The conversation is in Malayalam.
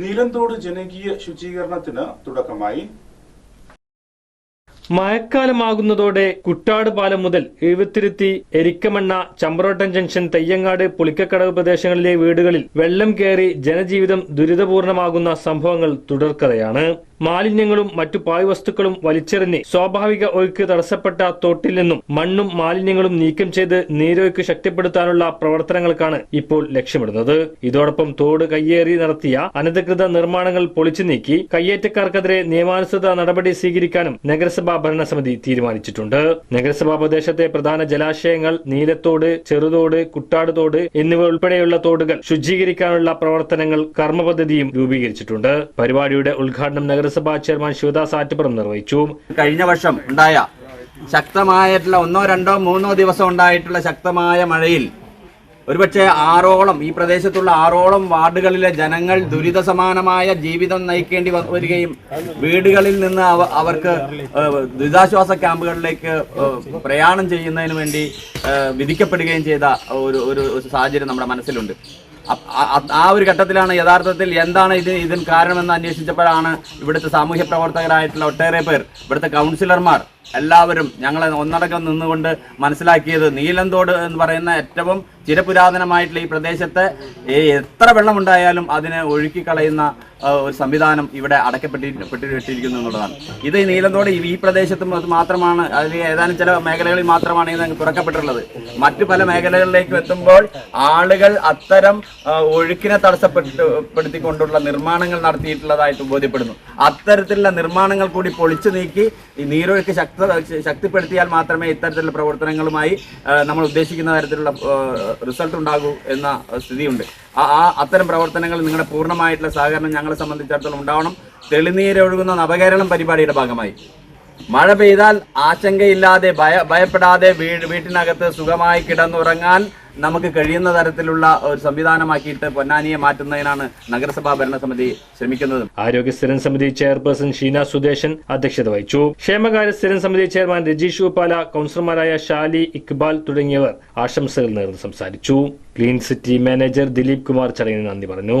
നീലന്തോട് ജനകീയ ശുചീകരണത്തിന് തുടക്കമായി. മഴക്കാലമാകുന്നതോടെ കുട്ടാട് പാലം മുതൽ എഴുപത്തിരുത്തി എരിക്കമണ്ണ ചമ്പ്രോട്ടൻ ജംഗ്ഷൻ തെയ്യങ്ങാട് പുളിക്കക്കടവ് പ്രദേശങ്ങളിലെ വീടുകളിൽ വെള്ളം കയറി ജനജീവിതം ദുരിതപൂർണമാകുന്ന സംഭവങ്ങൾ തുടർക്കഥയാണ്. മാലിന്യങ്ങളും മറ്റു പാഴ്വസ്തുക്കളും വലിച്ചെറിഞ്ഞ് സ്വാഭാവിക ഒഴുക്ക് തടസ്സപ്പെട്ട തോട്ടിൽ നിന്നും മണ്ണും മാലിന്യങ്ങളും നീക്കം ചെയ്ത് നീരൊഴുക്ക് ശക്തിപ്പെടുത്താനുള്ള പ്രവർത്തനങ്ങൾക്കാണ് ഇപ്പോൾ ലക്ഷ്യമിടുന്നത്. ഇതോടൊപ്പം തോട് കയ്യേറി നടത്തിയ അനധികൃത നിർമ്മാണങ്ങൾ പൊളിച്ചു നീക്കി കയ്യേറ്റക്കാർക്കെതിരെ നിയമാനുസൃത നടപടി സ്വീകരിക്കാനും നഗരസഭാ ഭരണസമിതി തീരുമാനിച്ചിട്ടുണ്ട്. നഗരസഭാ പ്രദേശത്തെ പ്രധാന ജലാശയങ്ങൾ നീലത്തോട് ചെറുതോട് കുട്ടാട് തോട് എന്നിവ ഉൾപ്പെടെയുള്ള തോടുകൾ ശുചീകരിക്കാനുള്ള പ്രവർത്തനങ്ങൾ കർമ്മപദ്ധതിയും രൂപീകരിച്ചിട്ടുണ്ട്. പരിപാടിയുടെ ഉദ്ഘാടനം നഗരസഭാ ചെയർമാൻ ശിവദാസ് ആറ്റുപുറം നിർവഹിച്ചു. കഴിഞ്ഞ വർഷം ഉണ്ടായ ശക്തമായിട്ടുള്ള ഒന്നോ രണ്ടോ മൂന്നോ ദിവസം ഉണ്ടായിട്ടുള്ള ശക്തമായ മഴയിൽ ഒരുപക്ഷെ ആറോളം ഈ പ്രദേശത്തുള്ള ആറോളം വാർഡുകളിലെ ജനങ്ങൾ ദുരിത സമാനമായ ജീവിതം നയിക്കേണ്ടി വരികയും വീടുകളിൽ നിന്ന് അവർക്ക് ദുരിതാശ്വാസ ക്യാമ്പുകളിലേക്ക് പ്രയാണം ചെയ്യുന്നതിന് വേണ്ടി വിധിക്കപ്പെടുകയും ചെയ്ത ഒരു ഒരു സാഹചര്യം നമ്മുടെ മനസ്സിലുണ്ട്. ആ ഒരു ഘട്ടത്തിലാണ് യഥാർത്ഥത്തിൽ എന്താണ് ഇത് ഇതിന് കാരണമെന്ന് അന്വേഷിച്ചപ്പോഴാണ് ഇവിടുത്തെ സാമൂഹ്യ പ്രവർത്തകരായിട്ടുള്ള ഒട്ടേറെ പേർ ഇവിടുത്തെ കൗൺസിലർമാർ എല്ലാവരും ഞങ്ങളെ ഒന്നടക്കം നിന്നുകൊണ്ട് മനസ്സിലാക്കിയത് നീലന്തോട് എന്ന് പറയുന്ന ഏറ്റവും ചിരപുരാതനമായിട്ടുള്ള ഈ പ്രദേശത്തെ എത്ര വെള്ളമുണ്ടായാലും അതിനെ ഒഴുക്കി കളയുന്ന ഒരു സംവിധാനം ഇവിടെ അടക്കപ്പെട്ടിട്ടിരിക്കുന്നു എന്നുള്ളതാണ്. ഇത് നീലന്തോട് ഈ- പ്രദേശത്ത് മാത്രമാണ് അതിൽ ഏതാനും ചില മേഖലകളിൽ മാത്രമാണ് ഇത് തുറക്കപ്പെട്ടിട്ടുള്ളത്. മറ്റു പല മേഖലകളിലേക്ക് എത്തുമ്പോൾ ആളുകൾ അത്തരം ഒഴുക്കിനെ തടസ്സപ്പെടുത്തിക്കൊണ്ടുള്ള നിർമ്മാണങ്ങൾ നടത്തിയിട്ടുള്ളതായിട്ട് ബോധ്യപ്പെടുന്നു. അത്തരത്തിലുള്ള നിർമ്മാണങ്ങൾ കൂടി പൊളിച്ചു നീക്കി ഈ നീരൊഴുക്ക് ശക്ത ശക്തിപ്പെടുത്തിയാൽ മാത്രമേ ഇത്തരത്തിലുള്ള പ്രവർത്തനങ്ങളുമായി നമ്മൾ ഉദ്ദേശിക്കുന്ന തരത്തിലുള്ള റിസൾട്ട് ഉണ്ടാകൂ എന്ന സ്ഥിതിയുണ്ട്. ആ അത്തരം പ്രവർത്തനങ്ങൾ നിങ്ങളുടെ പൂർണമായിട്ടുള്ള സഹകരണം ഞങ്ങളെ സംബന്ധിച്ചിടത്തോളം ഉണ്ടാവണം. തെളിനീരൊഴുകുന്ന നവകേരളം പരിപാടിയുടെ ഭാഗമായി. മഴ പെയ്താൽ ആശങ്കയില്ലാതെ ഭയ ഭയപ്പെടാതെ വീട് വീട്ടിനകത്ത് സുഖമായി കിടന്നുറങ്ങാൻ നമുക്ക് കഴിയുന്ന തരത്തിലുള്ള ഒരു സംവിധാനമാക്കിയിട്ട് പൊന്നാനിയെ മാറ്റുന്നതിനാണ് നഗരസഭാ ഭരണസമിതി ശ്രമിക്കുന്നത്. ആരോഗ്യ സ്ഥിരം സമിതി ചെയർപേഴ്സൺ ഷീന സുദേശൻ അധ്യക്ഷത വഹിച്ചു. ക്ഷേമകാര്യ സ്ഥിരം സമിതി ചെയർമാൻ രജീഷ് ഉപ്പാല കൌൺസിലർമാരായ ഷാലി ഇക്ബാൽ തുടങ്ങിയവർ ആശംസകൾ നേർന്ന് സംസാരിച്ചു. Clean city manager Dileep Kumar ചടങ്ങിന് നന്ദി പറഞ്ഞു.